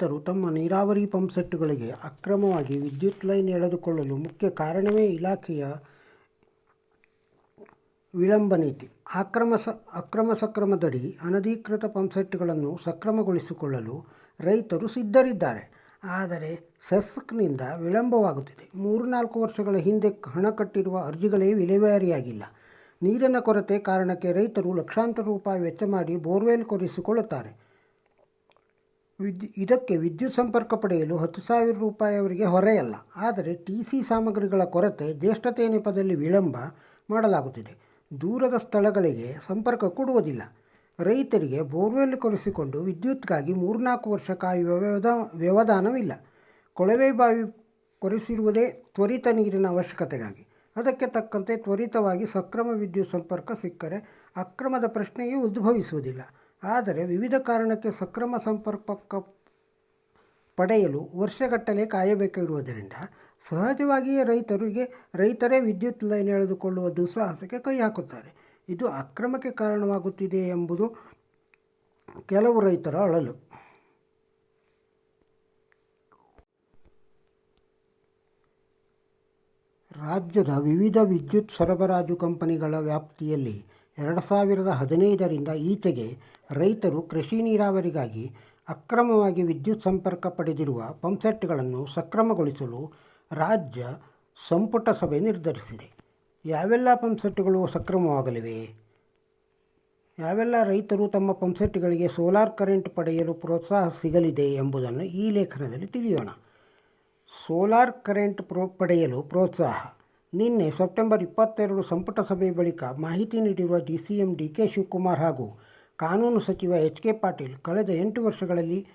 ರೈತರು ತಮ್ಮ ನೀರಾವರಿ ಪಂಪ್ಸೆಟ್ಟುಗಳಿಗೆ ಅಕ್ರಮವಾಗಿ ವಿದ್ಯುತ್ ಲೈನ್ ಎಳೆದುಕೊಳ್ಳಲು ಮುಖ್ಯ ಕಾರಣವೇ ಇಲಾಖೆಯ ವಿಳಂಬ ನೀತಿ. ಅಕ್ರಮ ಸ, ಅಕ್ರಮ ಸಕ್ರಮದಡಿ ಅನಧಿಕೃತ ಪಂಪ್ಸೆಟ್ಗಳನ್ನು ಸಕ್ರಮಗೊಳಿಸಿಕೊಳ್ಳಲು ರೈತರು ಸಿದ್ಧರಿದ್ದಾರೆ. ಆದರೆ ಸೆಸ್ಕ್ನಿಂದ ವಿಳಂಬವಾಗುತ್ತಿದೆ. ಮೂರು ನಾಲ್ಕು ವರ್ಷಗಳ ಹಿಂದೆ ಹಣ ಕಟ್ಟಿರುವ ಅರ್ಜಿಗಳೇ ವಿಲೇವಾರಿಯಾಗಿಲ್ಲ. ನೀರಿನ ಕೊರತೆ ಕಾರಣಕ್ಕೆ ರೈತರು ಲಕ್ಷಾಂತರ ರೂಪಾಯಿ ವೆಚ್ಚ ಮಾಡಿ ಬೋರ್ವೆಲ್ ಕೊರೆಸಿಕೊಳ್ಳುತ್ತಾರೆ. ವಿದ್ಯು ಇದಕ್ಕೆ ವಿದ್ಯುತ್ ಸಂಪರ್ಕ ಪಡೆಯಲು ಹತ್ತು ಸಾವಿರ ರೂಪಾಯಿ ಅವರಿಗೆ ಹೊರೆಯಲ್ಲ. ಆದರೆ ಟಿ ಸಿ ಸಾಮಗ್ರಿಗಳ ಕೊರತೆ ಜ್ಯೇಷ್ಠತೆ ನೆಪದಲ್ಲಿ ವಿಳಂಬ ಮಾಡಲಾಗುತ್ತಿದೆ. ದೂರದ ಸ್ಥಳಗಳಿಗೆ ಸಂಪರ್ಕ ಕೊಡುವುದಿಲ್ಲ. ರೈತರಿಗೆ ಬೋರ್ವೆಲ್ ಕೊರೆಸಿಕೊಂಡು ವಿದ್ಯುತ್ಗಾಗಿ ಮೂರ್ನಾಲ್ಕು ವರ್ಷ ಕಾಯುವ ವ್ಯವಧ ವ್ಯವಧಾನವಿಲ್ಲ. ಕೊಳವೆ ಬಾವಿ ಕೊರೆಸಿರುವುದೇ ತ್ವರಿತ ನೀರಿನ ಅವಶ್ಯಕತೆಗಾಗಿ. ಅದಕ್ಕೆ ತಕ್ಕಂತೆ ತ್ವರಿತವಾಗಿ ಸಕ್ರಮ ವಿದ್ಯುತ್ ಸಂಪರ್ಕ ಸಿಕ್ಕರೆ ಅಕ್ರಮದ ಪ್ರಶ್ನೆಯೂ ಉದ್ಭವಿಸುವುದಿಲ್ಲ. ಆದರೆ ವಿವಿಧ ಕಾರಣಕ್ಕೆ ಸಕ್ರಮ ಸಂಪರ್ಕ ಪಡೆಯಲು ವರ್ಷಗಟ್ಟಲೆ ಕಾಯಬೇಕಿರುವುದರಿಂದ ಸಹಜವಾಗಿಯೇ ರೈತರಿಗೆ, ರೈತರೇ ವಿದ್ಯುತ್ ಲೈನ್ ಎಳೆದುಕೊಳ್ಳುವ ದುಸ್ಸಾಹಸಕ್ಕೆ ಕೈ ಹಾಕುತ್ತಾರೆ. ಇದು ಅಕ್ರಮಕ್ಕೆ ಕಾರಣವಾಗುತ್ತಿದೆ ಎಂಬುದು ಕೆಲವು ರೈತರ ಅಳಲು. ರಾಜ್ಯದ ವಿವಿಧ ವಿದ್ಯುತ್ ಸರಬರಾಜು ಕಂಪನಿಗಳ ವ್ಯಾಪ್ತಿಯಲ್ಲಿ ಎರಡು ಸಾವಿರದ ಹದಿನೈದರಿಂದ ಈಚೆಗೆ ರೈತರು ಕೃಷಿ ನೀರಾವರಿಗಾಗಿ ಅಕ್ರಮವಾಗಿ ವಿದ್ಯುತ್ ಸಂಪರ್ಕ ಪಡೆದಿರುವ ಪಂಪ್ಸೆಟ್ಗಳನ್ನು ಸಕ್ರಮಗೊಳಿಸಲು ರಾಜ್ಯ ಸಂಪುಟ ಸಭೆ ನಿರ್ಧರಿಸಿದೆ. ಯಾವೆಲ್ಲ ಪಂಪ್ಸೆಟ್ಗಳು ಸಕ್ರಮವಾಗಲಿವೆ? ಯಾವೆಲ್ಲ ರೈತರು ತಮ್ಮ ಪಂಪ್ಸೆಟ್ಗಳಿಗೆ ಸೋಲಾರ್ ಕರೆಂಟ್ ಪಡೆಯಲು ಪ್ರೋತ್ಸಾಹ ಸಿಗಲಿದೆ ಎಂಬುದನ್ನು ಈ ಲೇಖನದಲ್ಲಿ ತಿಳಿಯೋಣ. ಸೋಲಾರ್ ಕರೆಂಟ್ ಪ್ರೋ, ಪಡೆಯಲು ಪ್ರೋತ್ಸಾಹ. ನಿನ್ನೆ ಸೆಪ್ಟೆಂಬರ್ ಇಪ್ಪತ್ತೆರಡು ಸಂಪುಟ ಸಭೆ ಬಳಿಕ ಮಾಹಿತಿ ನೀಡಿರುವ D C M D K Shivakumar ಹಾಗೂ ಕಾನೂನು ಸಚಿವ ಎಚ್ ಕೆ ಪಾಟೀಲ್ ಕಳೆದ ಎಂಟು ವರ್ಷಗಳಲ್ಲಿ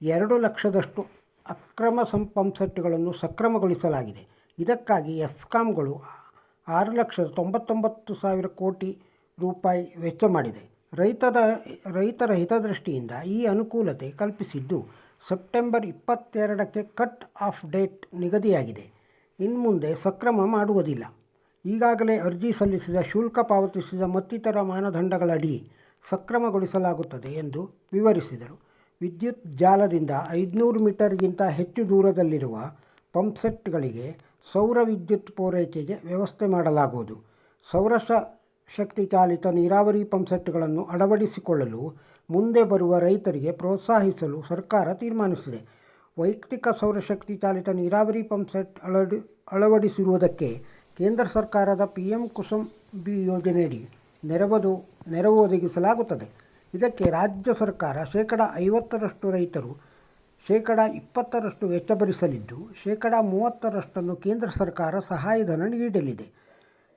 ಎರಡು ಲಕ್ಷದಷ್ಟು ಅಕ್ರಮ ಸಂಪಂಸೆಟ್ಗಳನ್ನು ಸಕ್ರಮಗೊಳಿಸಲಾಗಿದೆ. ಇದಕ್ಕಾಗಿ ಎಸ್ಕಾಂಗಳು ಆರು ಲಕ್ಷದ ತೊಂಬತ್ತೊಂಬತ್ತು ಸಾವಿರ ಕೋಟಿ ರೂಪಾಯಿ ವೆಚ್ಚ ಮಾಡಿದೆ. ರೈತದ, ರೈತರ ಹಿತದೃಷ್ಟಿಯಿಂದ ಈ ಅನುಕೂಲತೆ ಕಲ್ಪಿಸಿದ್ದು ಸೆಪ್ಟೆಂಬರ್ ಇಪ್ಪತ್ತೆರಡಕ್ಕೆ ಕಟ್ ಆಫ್ ಡೇಟ್ ನಿಗದಿಯಾಗಿದೆ. ಇನ್ಮುಂದೆ ಸಕ್ರಮ ಮಾಡುವುದಿಲ್ಲ. ಈಗಾಗಲೇ ಅರ್ಜಿ ಸಲ್ಲಿಸಿದ ಶುಲ್ಕ ಪಾವತಿಸಿದ ಮತ್ತಿತರ ಮಾನದಂಡಗಳಡಿ ಸಕ್ರಮಗೊಳಿಸಲಾಗುತ್ತದೆ ಎಂದು ವಿವರಿಸಿದರು. ವಿದ್ಯುತ್ ಜಾಲದಿಂದ ಐದುನೂರು ಮೀಟರ್ಗಿಂತ ಹೆಚ್ಚು ದೂರದಲ್ಲಿರುವ ಪಂಪ್ಸೆಟ್ಗಳಿಗೆ ಸೌರ ವಿದ್ಯುತ್ ಪೂರೈಕೆಗೆ ವ್ಯವಸ್ಥೆ ಮಾಡಲಾಗುವುದು. ಸೌರಶ ಶಕ್ತಿ ಚಾಲಿತ ನೀರಾವರಿ ಪಂಪ್ಸೆಟ್ಗಳನ್ನು ಅಳವಡಿಸಿಕೊಳ್ಳಲು ಮುಂದೆ ಬರುವ ರೈತರಿಗೆ ಪ್ರೋತ್ಸಾಹಿಸಲು ಸರ್ಕಾರ ತೀರ್ಮಾನಿಸಿದೆ. ವೈಯಕ್ತಿಕ ಸೌರಶಕ್ತಿ ಚಾಲಿತ ನೀರಾವರಿ ಪಂಪ್ಸೆಟ್ ಅಳಡಿ, ಅಳವಡಿಸಿರುವುದಕ್ಕೆ ಕೇಂದ್ರ ಸರ್ಕಾರದ ಪಿ ಎಂ ಕುಸುಮ್ ಬಿ ಯೋಜನೆಯಡಿ ನೆರವದು, ನೆರವು ಒದಗಿಸಲಾಗುತ್ತದೆ. ಇದಕ್ಕೆ ರಾಜ್ಯ ಸರ್ಕಾರ ಶೇಕಡ ಐವತ್ತರಷ್ಟು ರೈತರು ಶೇಕಡ ಇಪ್ಪತ್ತರಷ್ಟು ವೆಚ್ಚ ಭರಿಸಲಿದ್ದು ಶೇಕಡ ಮೂವತ್ತರಷ್ಟನ್ನು ಕೇಂದ್ರ ಸರ್ಕಾರ ಸಹಾಯಧನ ನೀಡಲಿದೆ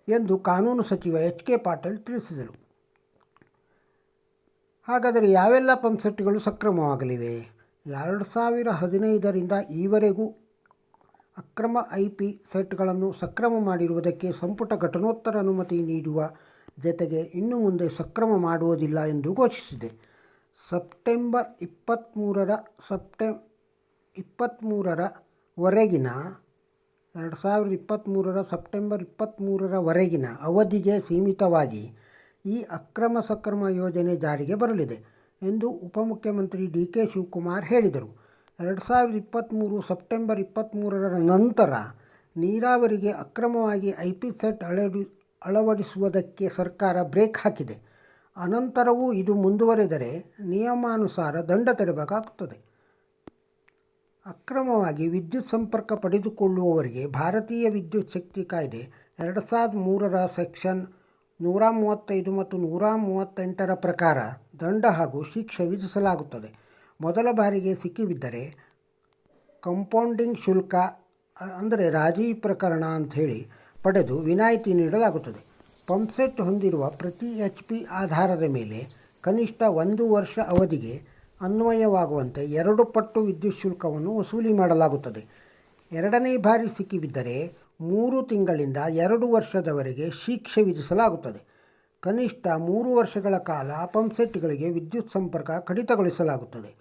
ಎಂದು ಕಾನೂನು ಸಚಿವ ಎಚ್ ಕೆ ಪಾಟೀಲ್ ತಿಳಿಸಿದರು. ಹಾಗಾದರೆ ಯಾವೆಲ್ಲ ಪಂಪ್ಸೆಟ್ಗಳು ಸಕ್ರಮವಾಗಲಿವೆ? ಎರಡು ಸಾವಿರ ಹದಿನೈದರಿಂದ ಈವರೆಗೂ ಅಕ್ರಮ ಐ ಪಿ ಸೆಟ್ಗಳನ್ನು ಸಕ್ರಮ ಮಾಡಿರುವುದಕ್ಕೆ ಸಂಪುಟ ಘಟನೋತ್ತರ ಅನುಮತಿ ನೀಡುವ ಜತೆಗೆ ಇನ್ನು ಮುಂದೆ ಸಕ್ರಮ ಮಾಡುವುದಿಲ್ಲ ಎಂದು ಘೋಷಿಸಿದೆ. ಸೆಪ್ಟೆಂಬರ್ ಇಪ್ಪತ್ತ್ಮೂರರ ಸೆಪ್ಟೆ ಇಪ್ಪತ್ತ್ಮೂರರವರೆಗಿನ ಎರಡು ಸಾವಿರದ ಇಪ್ಪತ್ತ್ಮೂರರ ಸೆಪ್ಟೆಂಬರ್ ಇಪ್ಪತ್ತ್ಮೂರರವರೆಗಿನ ಅವಧಿಗೆ ಸೀಮಿತವಾಗಿ ಈ ಅಕ್ರಮ ಸಕ್ರಮ ಯೋಜನೆ ಜಾರಿಗೆ ಬರಲಿದೆ. ಎಂದು ಉಪಮುಖ್ಯಮಂತ್ರಿ ಡಿ ಕೆ ಶಿವಕುಮಾರ್ ಹೇಳಿದರು. ಎರಡು ಸಾವಿರದ ಇಪ್ಪತ್ತ್ಮೂರು ಸೆಪ್ಟೆಂಬರ್ ಇಪ್ಪತ್ತ್ಮೂರರ ನಂತರ ನೀರಾವರಿಗೆ ಅಕ್ರಮವಾಗಿ ಐ ಪಿ ಸೆಟ್ ಅಳವಡಿ ಅಳವಡಿಸುವುದಕ್ಕೆ ಸರ್ಕಾರ ಬ್ರೇಕ್ ಹಾಕಿದೆ. ಅನಂತರವೂ ಇದು ಮುಂದುವರೆದರೆ ನಿಯಮಾನುಸಾರ ದಂಡ ತೆರಬೇಕಾಗುತ್ತದೆ. ಅಕ್ರಮವಾಗಿ ವಿದ್ಯುತ್ ಸಂಪರ್ಕ ಪಡೆದುಕೊಳ್ಳುವವರಿಗೆ ಭಾರತೀಯ ವಿದ್ಯುತ್ ಶಕ್ತಿ ಕಾಯ್ದೆ ಎರಡು ಸಾವಿರದ ಮೂರರ ಸೆಕ್ಷನ್ ನೂರ ಮೂವತ್ತೈದು ಮತ್ತು ನೂರ ಮೂವತ್ತೆಂಟರ ಪ್ರಕಾರ ದಂಡ ಹಾಗೂ ಶಿಕ್ಷೆ ವಿಧಿಸಲಾಗುತ್ತದೆ. ಮೊದಲ ಬಾರಿಗೆ ಸಿಕ್ಕಿಬಿದ್ದರೆ ಕಂಪೌಂಡಿಂಗ್ ಶುಲ್ಕ ಅಂದರೆ ರಾಜಿ ಪ್ರಕರಣ ಅಂಥೇಳಿ ಪಡೆದು ವಿನಾಯಿತಿ ನೀಡಲಾಗುತ್ತದೆ. ಪಂಪ್ಸೆಟ್ ಹೊಂದಿರುವ ಪ್ರತಿ ಎಚ್ ಪಿ ಆಧಾರದ ಮೇಲೆ ಕನಿಷ್ಠ ಒಂದು ವರ್ಷ ಅವಧಿಗೆ ಅನ್ವಯವಾಗುವಂತೆ ಎರಡು ಪಟ್ಟು ವಿದ್ಯುತ್ ಶುಲ್ಕವನ್ನು ವಸೂಲಿ ಮಾಡಲಾಗುತ್ತದೆ. ಎರಡನೇ ಬಾರಿ ಸಿಕ್ಕಿಬಿದ್ದರೆ ಮೂರು ತಿಂಗಳಿಂದ ಎರಡು ವರ್ಷದವರೆಗೆ ಶಿಕ್ಷೆ ವಿಧಿಸಲಾಗುತ್ತದೆ. ಕನಿಷ್ಠ ಮೂರು ವರ್ಷಗಳ ಕಾಲ ಪಂಪ್ಸೆಟ್ಗಳಿಗೆ ವಿದ್ಯುತ್ ಸಂಪರ್ಕ ಕಡಿತಗೊಳಿಸಲಾಗುತ್ತದೆ.